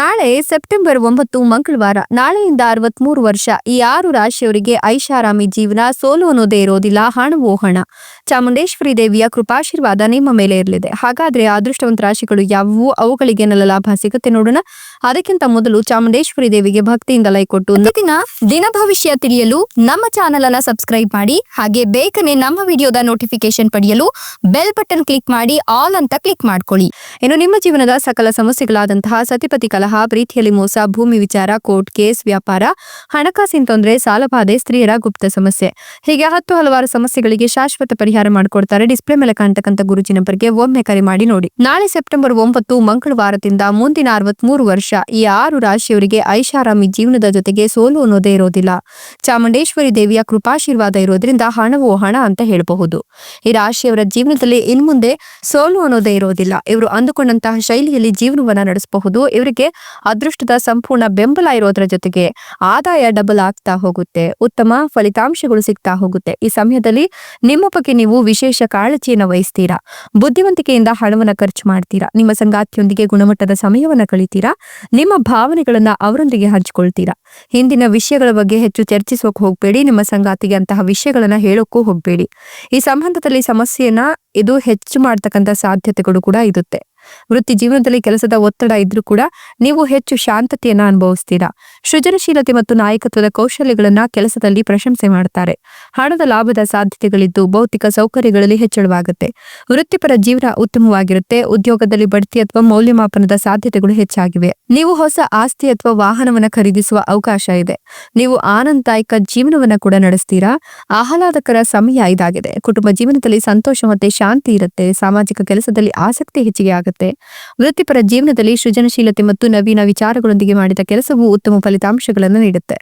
ನಾಳೆ ಸೆಪ್ಟೆಂಬರ್ ಒಂಬತ್ತು ಮಂಗಳವಾರ, ನಾಳೆಯಿಂದ ಅರವತ್ಮೂರು ವರ್ಷ, ಈ ಆರು ರಾಶಿಯವರಿಗೆ ಐಷಾರಾಮಿ ಜೀವನ ಸೋಲು ಅನ್ನೋದೇ ಇರೋದಿಲ್ಲ, ಹಣವೋ ಹಣ. ಚಾಮುಂಡೇಶ್ವರಿ ದೇವಿಯ ಕೃಪಾಶೀರ್ವಾದ ನಿಮ್ಮ ಮೇಲೆ ಇರಲಿದೆ. ಹಾಗಾದ್ರೆ ಅದೃಷ್ಟವಂತ ರಾಶಿಗಳು ಯಾವುವು? ಅವುಗಳಿಗೆ ಲಾಭ ಸಿಗುತ್ತೆ ನೋಡೋಣ. ಅದಕ್ಕಿಂತ ಮೊದಲು ಚಾಮುಂಡೇಶ್ವರಿ ದೇವಿಗೆ ಭಕ್ತಿಯಿಂದ ಲೈಕ್ ಕೊಟ್ಟು ದಿನ ದಿನ ಭವಿಷ್ಯ ತಿಳಿಯಲು ನಮ್ಮ ಚಾನೆಲ್ ಅನ್ನ ಸಬ್ಸ್ಕ್ರೈಬ್ ಮಾಡಿ, ಹಾಗೆ ಬೇಗನೆ ನಮ್ಮ ವಿಡಿಯೋದ ನೋಟಿಫಿಕೇಶನ್ ಪಡೆಯಲು ಬೆಲ್ ಬಟನ್ ಕ್ಲಿಕ್ ಮಾಡಿ ಆಲ್ ಅಂತ ಕ್ಲಿಕ್ ಮಾಡ್ಕೊಳ್ಳಿ. ಇನ್ನು ನಿಮ್ಮ ಜೀವನದ ಸಕಲ ಸಮಸ್ಯೆಗಳಾದಂತಹ ಸತಿಪತಿ ಕಲಹ, ಪ್ರೀತಿಯಲ್ಲಿ ಮೋಸ, ಭೂಮಿ ವಿಚಾರ ಕೋರ್ಟ್ ಕೇಸ್ ವ್ಯಾಪಾರ, ಹಣಕಾಸಿನ ತೊಂದರೆ ಸಾಲಬಾಧೆ ಸ್ತ್ರೀಯರ ಗುಪ್ತ ಸಮಸ್ಯೆ. ಹೀಗೆ ಹತ್ತು ಹಲವಾರು ಸಮಸ್ಯೆಗಳಿಗೆ ಶಾಶ್ವತ ಪರಿಹಾರ ಮಾಡಿಕೊಡ್ತಾರೆ. ಡಿಸ್ಪ್ಲೇ ಮೇಲೆ ಕಾಣ್ತಕ್ಕಂಥ ಗುರುಜಿ ನಂಬರ್ಗೆ ಒಮ್ಮೆ ಕರೆ ಮಾಡಿ ನೋಡಿ. ನಾಳೆ ಸೆಪ್ಟೆಂಬರ್ ಒಂಬತ್ತು, ಮಂಗಳವಾರದಿಂದ ಮುಂದಿನ ಅರವತ್ಮೂರು ವರ್ಷ. ಈ ಆರು ರಾಶಿಯವರಿಗೆ ಐಷಾರಾಮಿ ಜೀವನದ ಜೊತೆಗೆ ಸೋಲು ಅನ್ನೋದೇ ಇರೋದಿಲ್ಲ. ಚಾಮುಂಡೇಶ್ವರಿ ದೇವಿಯ ಕೃಪಾಶೀರ್ವಾದ ಇರೋದ್ರಿಂದ ಹಣವು ಹಣ ಅಂತ ಹೇಳಬಹುದು. ಈ ರಾಶಿಯವರ ಜೀವನದಲ್ಲಿ ಇನ್ಮುಂದೆ ಸೋಲು ಅನ್ನೋದೇ ಇರೋದಿಲ್ಲ. ಇವರು ಅಂದುಕೊಂಡಂತಹ ಶೈಲಿಯಲ್ಲಿ ಜೀವನವನ್ನ ನಡೆಸಬಹುದು. ಇವರಿಗೆ ಅದೃಷ್ಟದ ಸಂಪೂರ್ಣ ಬೆಂಬಲ ಇರೋದ್ರ ಜೊತೆಗೆ ಆದಾಯ ಡಬಲ್ ಆಗ್ತಾ ಹೋಗುತ್ತೆ. ಉತ್ತಮ ಫಲಿತಾಂಶಗಳು ಸಿಗ್ತಾ ಹೋಗುತ್ತೆ. ಈ ಸಮಯದಲ್ಲಿ ನಿಮ್ಮ ಬಗ್ಗೆ ನೀವು ವಿಶೇಷ ಕಾಳಜಿಯನ್ನು ವಹಿಸ್ತೀರಾ? ಬುದ್ಧಿವಂತಿಕೆಯಿಂದ ಹಣವನ್ನು ಖರ್ಚು ಮಾಡ್ತೀರಾ? ನಿಮ್ಮ ಸಂಗಾತಿಯೊಂದಿಗೆ ಗುಣಮಟ್ಟದ ಸಮಯವನ್ನ ಕಳಿತೀರಾ? ನಿಮ್ಮ ಭಾವನೆಗಳನ್ನ ಅವರೊಂದಿಗೆ ಹಂಚಿಕೊಳ್ತೀರಾ? ಹಿಂದಿನ ವಿಷಯಗಳ ಬಗ್ಗೆ ಹೆಚ್ಚು ಚರ್ಚಿಸೋಕೆ ಹೋಗ್ಬೇಡಿ, ನಿಮ್ಮ ಸಂಗಾತಿಗೆ ಅಂತಹ ವಿಷಯಗಳನ್ನ ಹೇಳೋಕ್ಕೂ ಹೋಗ್ಬೇಡಿ. ಈ ಸಂಬಂಧದಲ್ಲಿ ಸಮಸ್ಯೆಯನ್ನ ಇದು ಹೆಚ್ಚು ಮಾಡ್ತಕ್ಕಂಥ ಸಾಧ್ಯತೆಗಳು ಕೂಡ ಇರುತ್ತೆ. ವೃತ್ತಿ ಜೀವನದಲ್ಲಿ ಕೆಲಸದ ಒತ್ತಡ ಇದ್ರೂ ಕೂಡ ನೀವು ಹೆಚ್ಚು ಶಾಂತತೆಯನ್ನ ಅನುಭವಿಸ್ತೀರಾ? ಸೃಜನಶೀಲತೆ ಮತ್ತು ನಾಯಕತ್ವದ ಕೌಶಲ್ಯಗಳನ್ನ ಕೆಲಸದಲ್ಲಿ ಪ್ರಶಂಸೆ ಮಾಡುತ್ತಾರೆ. ಹಣದ ಲಾಭದ ಸಾಧ್ಯತೆಗಳಿದ್ದು ಭೌತಿಕ ಸೌಕರ್ಯಗಳಲ್ಲಿ ಹೆಚ್ಚಳವಾಗುತ್ತೆ. ವೃತ್ತಿಪರ ಜೀವನ ಉತ್ತಮವಾಗಿರುತ್ತೆ. ಉದ್ಯೋಗದಲ್ಲಿ ಬಡ್ತಿ ಅಥವಾ ಮೌಲ್ಯಮಾಪನದ ಸಾಧ್ಯತೆಗಳು ಹೆಚ್ಚಾಗಿವೆ. ನೀವು ಹೊಸ ಆಸ್ತಿ ಅಥವಾ ವಾಹನವನ್ನು ಖರೀದಿಸುವ ಅವಕಾಶ ಇದೆ. ನೀವು ಆನಂದದಾಯಕ ಜೀವನವನ್ನ ಕೂಡ ನಡೆಸ್ತೀರಾ? ಆಹ್ಲಾದಕರ ಸಮಯ ಇದಾಗಿದೆ. ಕುಟುಂಬ ಜೀವನದಲ್ಲಿ ಸಂತೋಷ ಮತ್ತೆ ಶಾಂತಿ ಇರುತ್ತೆ. ಸಾಮಾಜಿಕ ಕೆಲಸದಲ್ಲಿ ಆಸಕ್ತಿ ಹೆಚ್ಚಿಗೆ ಆಗುತ್ತೆ. ವೃತ್ತಿಪರ ಜೀವನದಲ್ಲಿ ಸೃಜನಶೀಲತೆ ಮತ್ತು ನವೀನ ವಿಚಾರಗಳೊಂದಿಗೆ ಮಾಡಿದ ಕೆಲಸವು ಉತ್ತಮ ಫಲಿತಾಂಶಗಳನ್ನು ನೀಡುತ್ತೆ.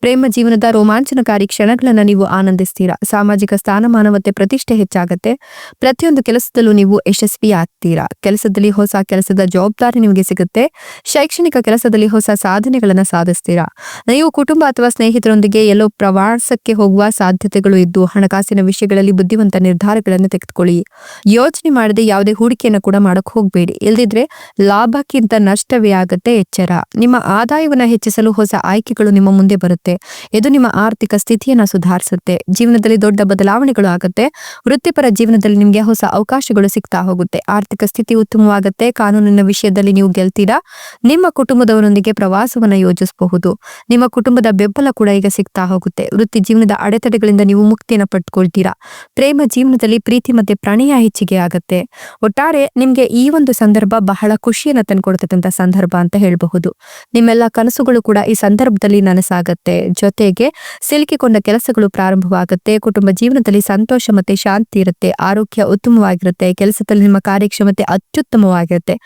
ಪ್ರೇಮ ಜೀವನದ ರೋಮಾಂಚನಕಾರಿ ಕ್ಷಣಗಳನ್ನು ನೀವು ಆನಂದಿಸ್ತೀರಾ? ಸಾಮಾಜಿಕ ಸ್ಥಾನಮಾನ ಮತ್ತೆ ಪ್ರತಿಷ್ಠೆ ಹೆಚ್ಚಾಗತ್ತೆ. ಪ್ರತಿಯೊಂದು ಕೆಲಸದಲ್ಲೂ ನೀವು ಯಶಸ್ವಿ ಆಗ್ತೀರಾ? ಕೆಲಸದಲ್ಲಿ ಹೊಸ ಕೆಲಸದ ಜವಾಬ್ದಾರಿ ನಿಮಗೆ ಸಿಗುತ್ತೆ. ಶೈಕ್ಷಣಿಕ ಕೆಲಸದಲ್ಲಿ ಹೊಸ ಸಾಧನೆಗಳನ್ನು ಸಾಧಿಸ್ತೀರಾ? ನೀವು ಕುಟುಂಬ ಅಥವಾ ಸ್ನೇಹಿತರೊಂದಿಗೆ ಎಲ್ಲೋ ಪ್ರವಾಸಕ್ಕೆ ಹೋಗುವ ಸಾಧ್ಯತೆಗಳು ಇದ್ದು, ಹಣಕಾಸಿನ ವಿಷಯಗಳಲ್ಲಿ ಬುದ್ಧಿವಂತ ನಿರ್ಧಾರಗಳನ್ನು ತೆಗೆದುಕೊಳ್ಳಿ. ಯೋಚನೆ ಮಾಡದೆ ಯಾವುದೇ ಹೂಡಿಕೆಯನ್ನು ಕೂಡ ಮಾಡಕ್ ಹೋಗಬೇಡಿ. ಇಲ್ದಿದ್ರೆ ಲಾಭಕ್ಕಿಂತ ನಷ್ಟವೇ ಆಗತ್ತೆ ಎಚ್ಚರ. ನಿಮ್ಮ ಆದಾಯವನ್ನು ಹೆಚ್ಚಿಸಲು ಹೊಸ ಆಯ್ಕೆಗಳು ನಿಮ್ಮ ಮುಂದೆ ಬರುತ್ತೆ. ಇದು ನಿಮ್ಮ ಆರ್ಥಿಕ ಸ್ಥಿತಿಯನ್ನ ಸುಧಾರಿಸುತ್ತೆ. ಜೀವನದಲ್ಲಿ ದೊಡ್ಡ ಬದಲಾವಣೆಗಳು ಆಗುತ್ತೆ. ವೃತ್ತಿಪರ ಜೀವನದಲ್ಲಿ ನಿಮಗೆ ಹೊಸ ಅವಕಾಶಗಳು ಸಿಗ್ತಾ ಹೋಗುತ್ತೆ. ಆರ್ಥಿಕ ಸ್ಥಿತಿ ಉತ್ತಮವಾಗುತ್ತೆ. ಕಾನೂನಿನ ವಿಷಯದಲ್ಲಿ ನೀವು ಗೆಲ್ತೀರಾ. ನಿಮ್ಮ ಕುಟುಂಬದವರೊಂದಿಗೆ ಪ್ರವಾಸವನ್ನ ಯೋಜಿಸಬಹುದು. ನಿಮ್ಮ ಕುಟುಂಬದ ಬೆಂಬಲ ಕೂಡ ಈಗ ಸಿಗ್ತಾ ಹೋಗುತ್ತೆ. ವೃತ್ತಿ ಜೀವನದ ಅಡೆತಡೆಗಳಿಂದ ನೀವು ಮುಕ್ತಿಯನ್ನ ಪಡ್ಕೊಳ್ತೀರಾ. ಪ್ರೇಮ ಜೀವನದಲ್ಲಿ ಪ್ರೀತಿ ಮತ್ತೆ ಪ್ರಣಯ ಹೆಚ್ಚಿಗೆ ಆಗುತ್ತೆ. ಒಟ್ಟಾರೆ ನಿಮ್ಗೆ ಈ ಒಂದು ಸಂದರ್ಭ ಬಹಳ ಖುಷಿಯನ್ನ ತಂದ್ಕೊಡ್ತಕ್ಕಂಥ ಸಂದರ್ಭ ಅಂತ ಹೇಳಬಹುದು. ನಿಮ್ಮೆಲ್ಲ ಕನಸುಗಳು ಕೂಡ ಈ ಸಂದರ್ಭದಲ್ಲಿ ನನಸಾಗತ್ತೆ. ಜೊತೆಗೆ ಸಿಲುಕಿಕೊಂಡ ಕೆಲಸಗಳು ಪ್ರಾರಂಭವಾಗುತ್ತೆ. ಕುಟುಂಬ ಜೀವನದಲ್ಲಿ ಸಂತೋಷ ಮತ್ತೆ ಶಾಂತಿ ಇರುತ್ತೆ. ಆರೋಗ್ಯ ಉತ್ತಮವಾಗಿರುತ್ತೆ. ಕೆಲಸದಲ್ಲಿ ನಿಮ್ಮ ಕಾರ್ಯಕ್ಷಮತೆ ಅತ್ಯುತ್ತಮವಾಗಿರುತ್ತೆ.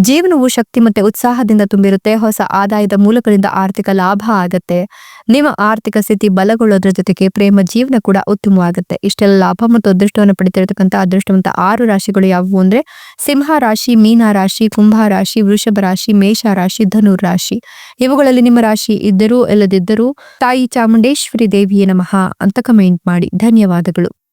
ಜೀವನವು ಶಕ್ತಿ ಮತ್ತೆ ಉತ್ಸಾಹದಿಂದ ತುಂಬಿರುತ್ತೆ. ಹೊಸ ಆದಾಯದ ಮೂಲಗಳಿಂದ ಆರ್ಥಿಕ ಲಾಭ ಆಗತ್ತೆ. ನಿಮ್ಮ ಆರ್ಥಿಕ ಸ್ಥಿತಿ ಬಲಗೊಳ್ಳೋದ್ರ ಜೊತೆಗೆ ಪ್ರೇಮ, ಜೀವನ ಕೂಡ ಉತ್ತಮವಾಗುತ್ತೆ. ಇಷ್ಟೆಲ್ಲ ಲಾಭ ಮತ್ತು ಅದೃಷ್ಟವನ್ನು ಪಡಿತಿರತಕ್ಕಂಥ ಅದೃಷ್ಟವಂತ ಆರು ರಾಶಿಗಳು ಯಾವುವು ಅಂದ್ರೆ ಸಿಂಹ ರಾಶಿ, ಮೀನ ರಾಶಿ, ಕುಂಭ ರಾಶಿ, ವೃಷಭ ರಾಶಿ, ಮೇಷ ರಾಶಿ, ಧನುರ್ ರಾಶಿ. ಇವುಗಳಲ್ಲಿ ನಿಮ್ಮ ರಾಶಿ ಇದ್ದರೂ ಇಲ್ಲದಿದ್ದರೂ ತಾಯಿ ಚಾಮುಂಡೇಶ್ವರಿ ದೇವಿಯೇ ನಮಃ ಅಂತ ಕಮೆಂಟ್ ಮಾಡಿ ಧನ್ಯವಾದಗಳು.